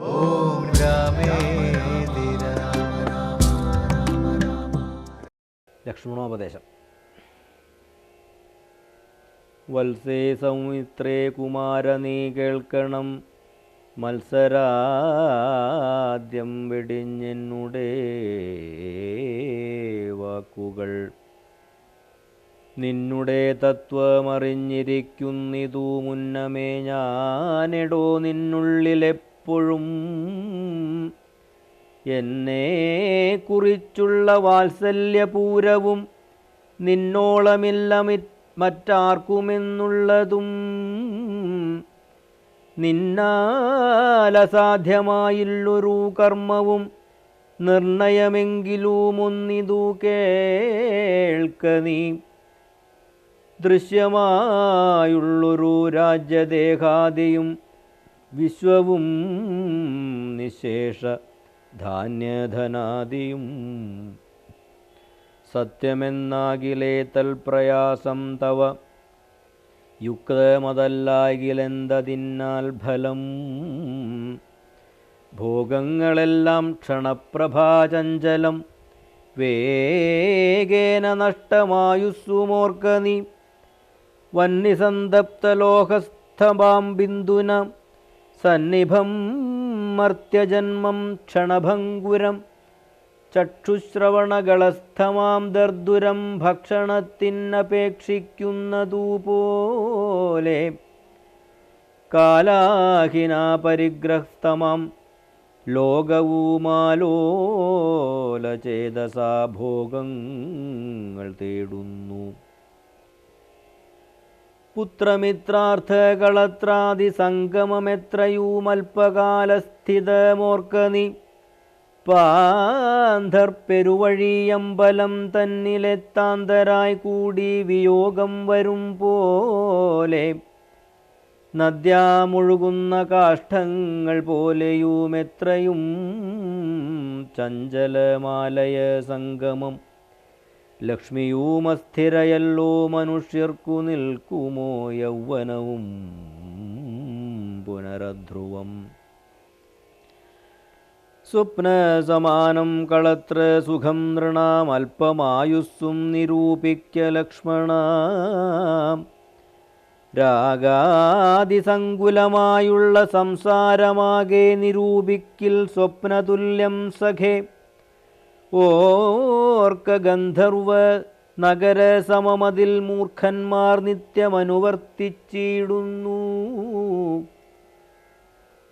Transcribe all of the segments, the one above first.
ഓം ലക്ഷ്മണോപദേശം. വത്സേ സൗമിത്രേ കുമാര നീ കേൾക്കണം. മത്സരാദ്യം വെടിഞ്ഞെന്നുടെ വാക്കുകൾ. നിന്നുടെ തത്വമറിഞ്ഞിരിക്കുന്നിതു മുന്നമേ ഞാനെടോ നിന്നുള്ളിലെപ്പോഴും എന്നെ കുറിച്ചുള്ള വാത്സല്യപൂരവും നിന്നോളമില്ല മറ്റാർക്കുമെന്നുള്ളതും നിന്നാലസാധ്യമായുള്ളൊരു കർമ്മവും നിർണയമെങ്കിലുമൊന്നിതു കേൾക്ക നീ. ദൃശ്യമായുള്ളൊരു രാജ്യദേഹാദിയും വിശ്വവും നിശേഷ ധാന്യധനാദിയും. സത്യമെന്നാകിലേ തൽപ്രയാസം തവ യുക്തമതല്ലാകിലെന്തതിന്നാൽ ഫലം. ഭോഗങ്ങളെല്ലാം ക്ഷണപ്രഭാചഞ്ചലം വേഗേന നഷ്ടമായുസ്സുമോർക്കനി വന്നിസന്തപ്തലോഹസ്ഥമാം ബിന്ദുന സന്നിഭം മർത്യജന്മം ക്ഷണഭംഗുരം ചക്ഷുശ്രവണകളസ്ഥമാം ദർദുരം ഭക്ഷണത്തിനപേക്ഷിക്കുന്നതുപോലെ കാലാഹിനാപരിഗ്രഹസ്തമാം ലോകവുമാലോലചേതസാ ഭോഗങ്ങൾ തേടുന്നു. പുത്രമിത്രാർത്ഥകളത്രാദി പാന്ധർപ്പെരുവഴിയമ്പലം തന്നിലെത്താന്തരായി കൂടി വിയോഗം വരും പോലെ. നദ്യാമൊഴുകുന്ന കാഷ്ടങ്ങൾ പോലെയുമെത്രയും ചഞ്ചലമാലയ സംഗമം. ലക്ഷ്മിയുമസ്ഥിരയല്ലോ മനുഷ്യർക്കു നിൽക്കുമോ യൗവനവും പുനരധ്രുവം. സ്വപ്നസമാനം കളത്ര സുഖം നൃണാം അല്പമായുസ്സും നിരൂപിക്ക ലക്ഷ്മണ. രാഗാതിസങ്കുലമായുള്ള സംസാരമാകെ നിരൂപിക്കിൽ സ്വപ്നതുല്യം സഖേ. ഓർക്ക ഗന്ധർവ നഗര സമമതിൽ മൂർഖന്മാർ നിത്യമനുവർത്തിച്ചിടുന്നു.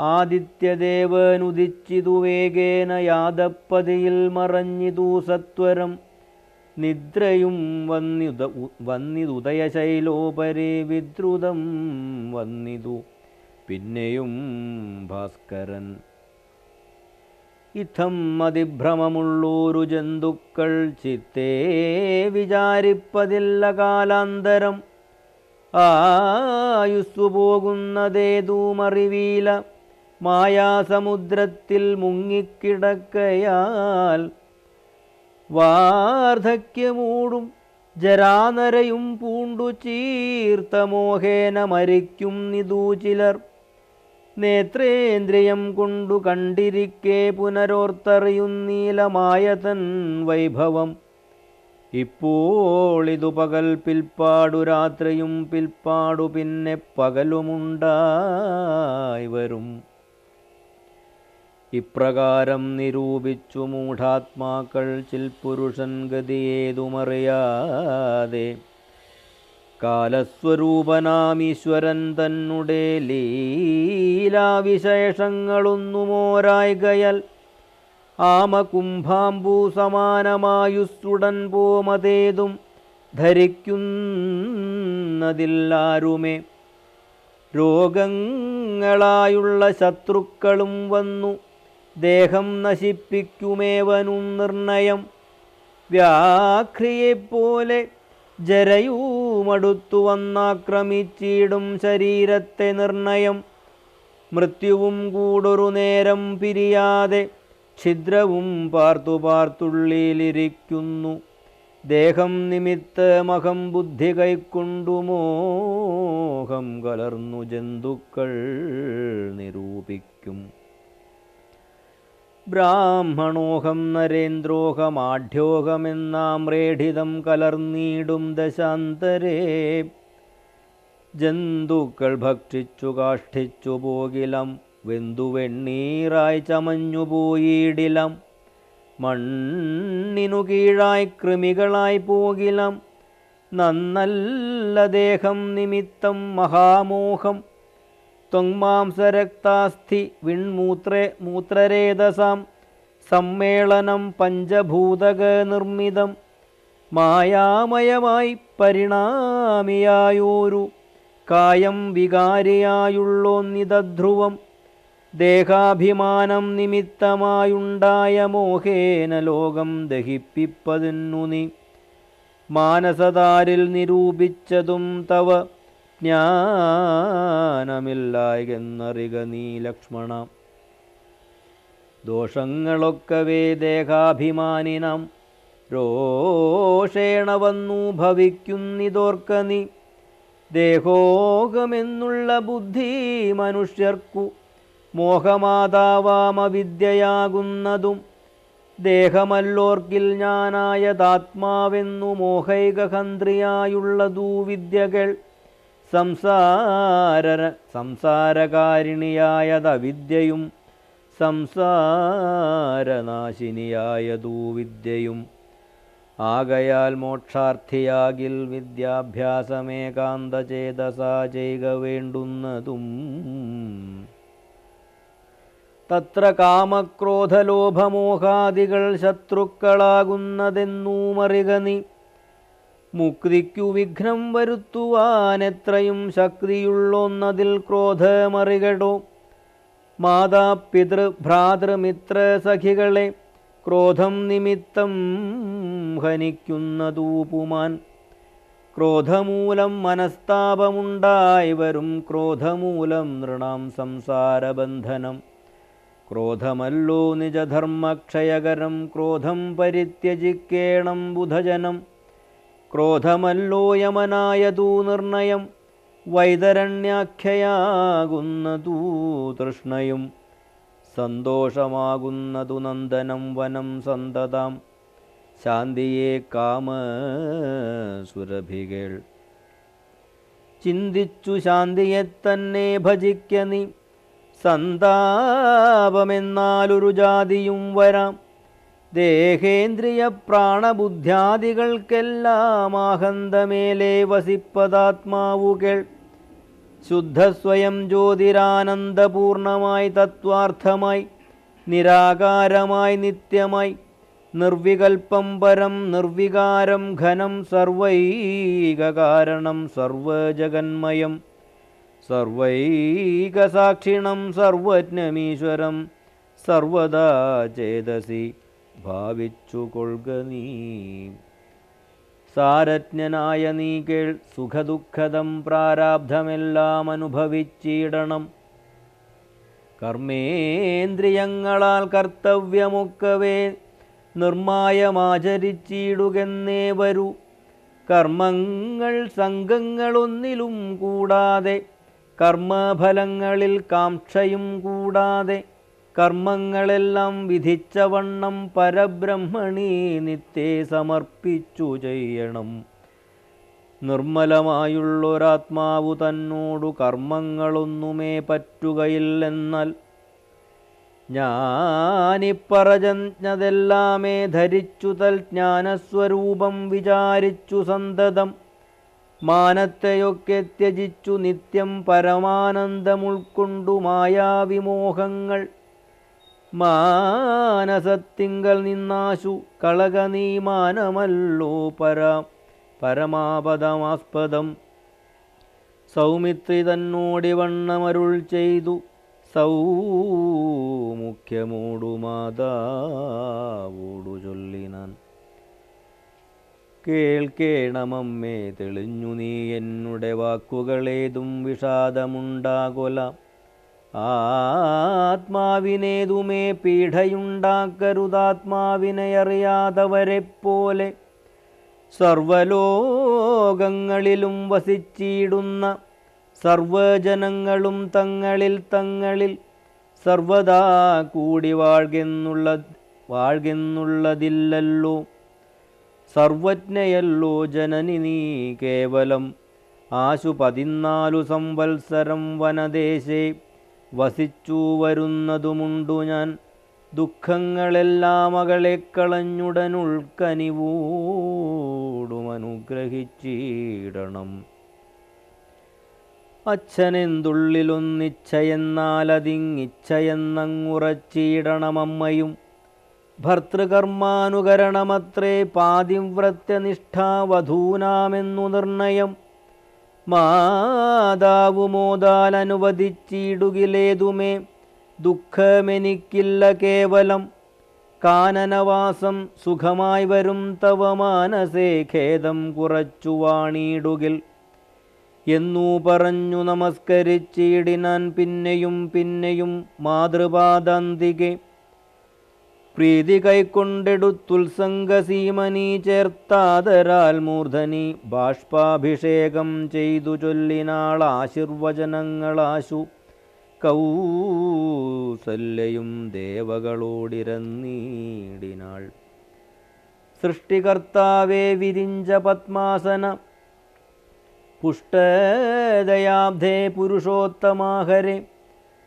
ആദിത്യദേവനുദിച്ചിതു വേഗേന യാദപ്പതിയിൽ മറഞ്ഞിതു സത്വരം. നിദ്രയും വന്നിത വന്നിതുദയശൈലോപരെ വിദ്രുതം വന്നിതു. പിന്നെയും ഭാസ്കരൻ ഇത്തം മതിഭ്രമമുള്ളൂരു ജന്തുക്കൾ ചിത്തേ വിചാരിപ്പതില്ല കാലാന്തരം. ആയുസ്സു പോകുന്നതേതൂമറിവീല മായാസമുദ്രത്തിൽ മുങ്ങിക്കിടക്കയാൽ വാർദ്ധക്യമൂടും ജരാനരയും പൂണ്ടു ചീർത്ത മോഹേന മരിക്കും നിതൂ ചിലർ. നേത്രേന്ദ്രിയം കൊണ്ടു കണ്ടിരിക്കെ പുനരോർത്തറിയുന്നീലമായ തൻ വൈഭവം. ഇപ്പോൾ ഇതു പകൽ പിൽപ്പാടു രാത്രിയും പിൽപ്പാടു പിന്നെ പകലുമുണ്ടായി വരും. ഇപ്രകാരം നിരൂപിച്ചു മൂഢാത്മാക്കൾ ചിൽപുരുഷൻ ഗതിയേതുമറിയാതെ കാലസ്വരൂപനാമീശ്വരൻ തന്നെ ലീലാവിശേഷങ്ങളൊന്നുമോരായികയൽ ആമകുംഭാംബൂ സമാനമായുസ്സുടൻ പോമതേതും ധരിക്കുന്നതില്ലാരുമേ. രോഗങ്ങളായുള്ള ശത്രുക്കളും വന്നു. ദേഹം നശിപ്പിക്കുമേവനും നിർണയം. വ്യാഘ്രിയെപ്പോലെ ജരയുമടുത്തു വന്നാക്രമിച്ചിടും ശരീരത്തെ നിർണയം. മൃത്യുവും കൂടൊരു നേരം പിരിയാതെ ഛിദ്രവും പാർത്തു പാർത്തുള്ളിലിരിക്കുന്നു. ദേഹം നിമിത്തമഹം ബുദ്ധി കൈക്കൊണ്ടു മോഹം കലർന്നു ജന്തുക്കൾ നിരൂപിക്കും. ബ്രാഹ്മണോഹം നരേന്ദ്രോഹമാഢ്യോഹമെന്നാമ്രേഠിതം കലർന്നീടും ദശാന്തരേ. ജന്തുക്കൾ ഭക്ഷിച്ചു കാഷ്ഠിച്ചു പോകിലം വെന്തു വെണ്ണീറായി ചമഞ്ഞു പോയിടിലം. മണ്ണിനു കീഴായി കൃമികളായി പോകിലം നന്നല്ല ദേഹം നിമിത്തം മഹാമോഹം. ത്വങ്മാംസരക്താസ്ഥി വിൺമൂത്രേ മൂത്രരേതസാം സമ്മേളനം പഞ്ചഭൂതക നിർമ്മിതം മായാമയമായി പരിണാമിയായോരു കായം വികാരിയായുള്ളോന്നിതധ്രുവം ദേഹാഭിമാനം നിമിത്തമായുണ്ടായ മോഹേന ലോകം ദഹിപ്പിപ്പതിന്നു നീ മാനസതാരിൽ നിരൂപിച്ചതും തവ ജ്ഞാനമില്ലായെന്നറിക നീ ലക്ഷ്മണ. ദോഷങ്ങളൊക്കവേ ദേഹാഭിമാനിനാം. രോഷേണ വന്നു ഭവിക്കുന്നിതോർക്ക നീ. ദേഹോകമെന്നുള്ള ബുദ്ധി മനുഷ്യർക്കു. മോഹമാതാവാമവിദ്യയാകുന്നതും ദേഹമല്ലോർക്കിൽ ഞാനായതാത്മാവെന്നു മോഹൈകഹന്ത്രിയായുള്ളതൂ വിദ്യകൾ. സംസാര സംസാരകാരിണിയായതവിദ്യയും സംസാരനാശിനിയായതൂ വിദ്യയും ആകയാൽ മോക്ഷാർത്ഥിയാകിൽ വിദ്യാഭ്യാസമേകാന്തചേതസാ ചെയ്യുക വേണ്ടുന്നതും. തത്ര കാമക്രോധലോഭമോഹാദികൾ ശത്രുക്കളാകുന്നതെന്നൂമറിക നീ മുക്തിക്കു വിഘ്നം വരുത്തുവാൻ എത്രയും ശക്തിയുള്ളൊന്നതിൽ ക്രോധമറികടോ. മാതാപിതൃ ഭ്രാതൃമിത്ര സഖികളെ ക്രോധം നിമിത്തം ഹനിക്കുന്നതൂപുമാൻ. ക്രോധമൂലം മനസ്താപമുണ്ടായി വരും ക്രോധമൂലം നൃണാം സംസാരബന്ധനം. ക്രോധമല്ലോ നിജധർമ്മക്ഷയകരം ക്രോധം പരിത്യജിക്കേണം ബുധജനം. ക്രോധമല്ലോ യമനായതൂ നിർണയം വൈതരണ്യാഖ്യയാകുന്നതൂ തൃഷ്ണയും സന്തോഷമാകുന്നതു നന്ദനം വനം സന്തതാം ശാന്തിയെ കാമസുരഭികൾ. ചിന്തിച്ചു ശാന്തിയെ തന്നെ ഭജിക്ക നീ സന്താപമെന്നാലൊരു ജാതിയും വരാം. ദേഹേന്ദ്രിയ പ്രാണബുദ്ധ്യാദികൾക്കെല്ലാം ആഹന്തമേലെ വസിപ്പതാത്മാവുകൾ ശുദ്ധസ്വയം ജ്യോതിരാനന്ദപൂർണമായി തത്വാർത്ഥമായി നിരാകാരമായി നിത്യമായി നിർവികൽപ്പം പരം നിർവികാരം ഘനം സർവൈകകാരണം സർവജഗന്മയം സർവൈകസാക്ഷിണം സർവജ്ഞമീശ്വരം സർവദാ ചേതസി. ഭാവിച്ചു കൊള്ളുക നീ. സാരജ്ഞനായ നീ കേൾ സുഖദുഃഖതം പ്രാരാബ്ധമെല്ലാം അനുഭവിച്ചിടണം. കർമ്മേന്ദ്രിയങ്ങളാൽ കർത്തവ്യമൊക്കവേ നിർമായമാചരിച്ചിടുകെന്നേ വരൂ. കർമ്മങ്ങൾ സംഘങ്ങളൊന്നിലും കൂടാതെ കർമ്മഫലങ്ങളിൽ കാംക്ഷയും കൂടാതെ കർമ്മങ്ങളെല്ലാം വിധിച്ചവണ്ണം പരബ്രഹ്മണി നിത്യേ സമർപ്പിച്ചു ചെയ്യണം. നിർമ്മലമായുള്ളൊരാത്മാവു തന്നോടു കർമ്മങ്ങളൊന്നുമേ പറ്റുകയില്ലെന്നാൽ ഞാനിപ്പറഞ്ഞതെല്ലാമേ ധരിച്ചു തൽ ജ്ഞാനസ്വരൂപം വിചാരിച്ചു സന്തതം. മാനത്തെയൊക്കെ ത്യജിച്ചു നിത്യം പരമാനന്ദമുൾക്കൊണ്ടു മായാവിമോഹങ്ങൾ മാനസത്തിങ്കൽ നിന്നാശു കളക നീ മാനമല്ലോ പരാ പരമാപദമാസ്പദം. സൗമിത്രി തന്നോടി വണ്ണമരുൾ ചെയ്തു സൗമുഖ്യമോടു മാതാവോടു ചൊല്ലിനാൻ കേൾക്കേണമമ്മേ തെളിഞ്ഞു നീ എന്നുടെ വാക്കുകളേതും വിഷാദമുണ്ടാകൊല. ആത്മാവിനേതുമേ പീഠയുണ്ടാക്കരുതാത്മാവിനെ അറിയാതവരെ പോലെ സർവലോകങ്ങളിലും വസിച്ചിടുന്ന സർവജനങ്ങളും തങ്ങളിൽ തങ്ങളിൽ സർവദാ കൂടി വാഴ്കെന്നുള്ള വാഴ്കെന്നുള്ളതില്ലല്ലോ. സർവജ്ഞയല്ലോ ജനനി നീ കേവലം. ആശു പതിനാലു സംവത്സരം വനദേശേ. വസിച്ചു വരുന്നതുമുണ്ടു ഞാൻ. ദുഃഖങ്ങളെല്ലാം മകളെ കളഞ്ഞുടനുൾക്കനിവൂടും അനുഗ്രഹിച്ചിടണം അച്ഛനെന്തുള്ളിലൊന്നിച്ഛയെന്നാലതിങ്ങിച്ഛയെന്നങ്ങുറച്ചിടണമമ്മയും ഭർത്തൃകർമാനുകരണമത്രേ പാതിവ്രത്യനിഷ്ഠാവധൂനാമെന്നു നിർണയം. മാതാവു മോദാലനുവദിച്ചിടുകിലേതുമേ ദുഃഖമെനിക്കില്ല കേവലം. കാനനവാസം സുഖമായി വരും തവ മാനസേ ഖേദം കുറച്ചു വാണിടുകിൽ. എന്നു പറഞ്ഞു നമസ്കരിച്ചിടിനാൻ പിന്നെയും പിന്നെയും മാതൃപാദാന്തികെ. പ്രീതി കൈക്കൊണ്ടെടുത്തുത്സംഗസീമനി ചേർത്താതരാൽ മൂർധനി ബാഷ്പാഭിഷേകം ചെയ്തു ചൊല്ലിനാൾ ആശീർവചനങ്ങളാശു കൗസല്യയും ദേവകളോടിരന്നീടിനാൾ. സൃഷ്ടികർത്താവേ വിരിഞ്ച പത്മാസന. പുഷ്ടദയാബ്ധേ പുരുഷോത്തമാഹരെ.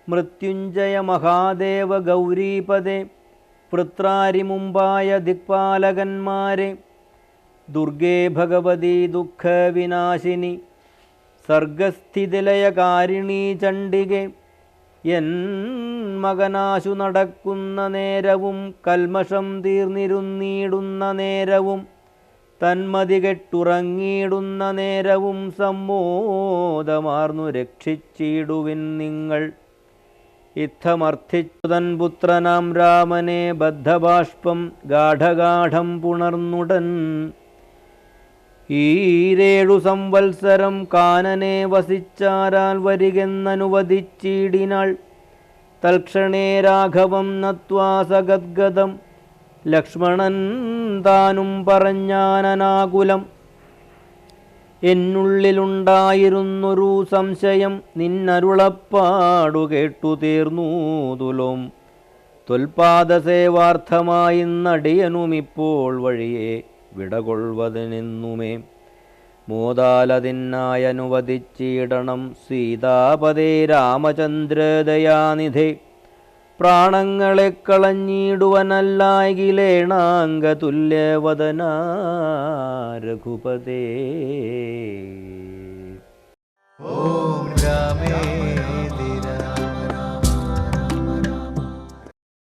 മൃത്യുഞ്ജയ മഹാദേവ ഗൗരീപദേ. പൃത്രാരിമുമ്പായ ദിക്പാലകന്മാരെ ദുർഗേ ഭഗവതി ദുഃഖവിനാശിനി സർഗസ്ഥിതിലയകാരിണി ചണ്ഡികെ എൻ മകനാശു നടക്കുന്ന നേരവും കൽമഷം തീർന്നിരുന്നീടുന്ന നേരവും തന്മതി കെട്ടുറങ്ങിയിടുന്ന നേരവും സമ്മോദമാർന്നു രക്ഷിച്ചിടുവിൻ നിങ്ങൾ. ഇത്തമർത്ഥിച്ചു തൻ പുത്രനാം രാമനെ ബദ്ധബാഷ്പം ഗാഠഗാഠം പുണർന്നുടൻ. ഈരേഴു സംവത്സരം കാനനെ വസിച്ചാരാൽ വരികെന്നനുവദിച്ചിടിനാൾ. തൽക്ഷണേ രാഘവം നത്വാ സഗദ്ഗതം. ലക്ഷ്മണൻ താനും പറഞ്ഞാനനാകുലം. എന്നുള്ളിലുണ്ടായിരുന്നൊരു സംശയം നിന്നരുളപ്പാടു കേട്ടു തീർന്നു തുലോം. ത്വൽപാദസേവാർത്ഥമായി നടിയനുമിപ്പോൾ വഴിയെ വിടകൊള്ളുവതിനെന്നുമേ മോദാലതിനായനുവദിച്ചിടണം സീതാപതേ രാമചന്ദ്രദയാനിധേ. പ്രാണങ്ങളെ കളഞ്ഞിടുവനല്ലായിലേണാങ്ക തുല്യവദന രഘുപതേ. ഓം രാമേ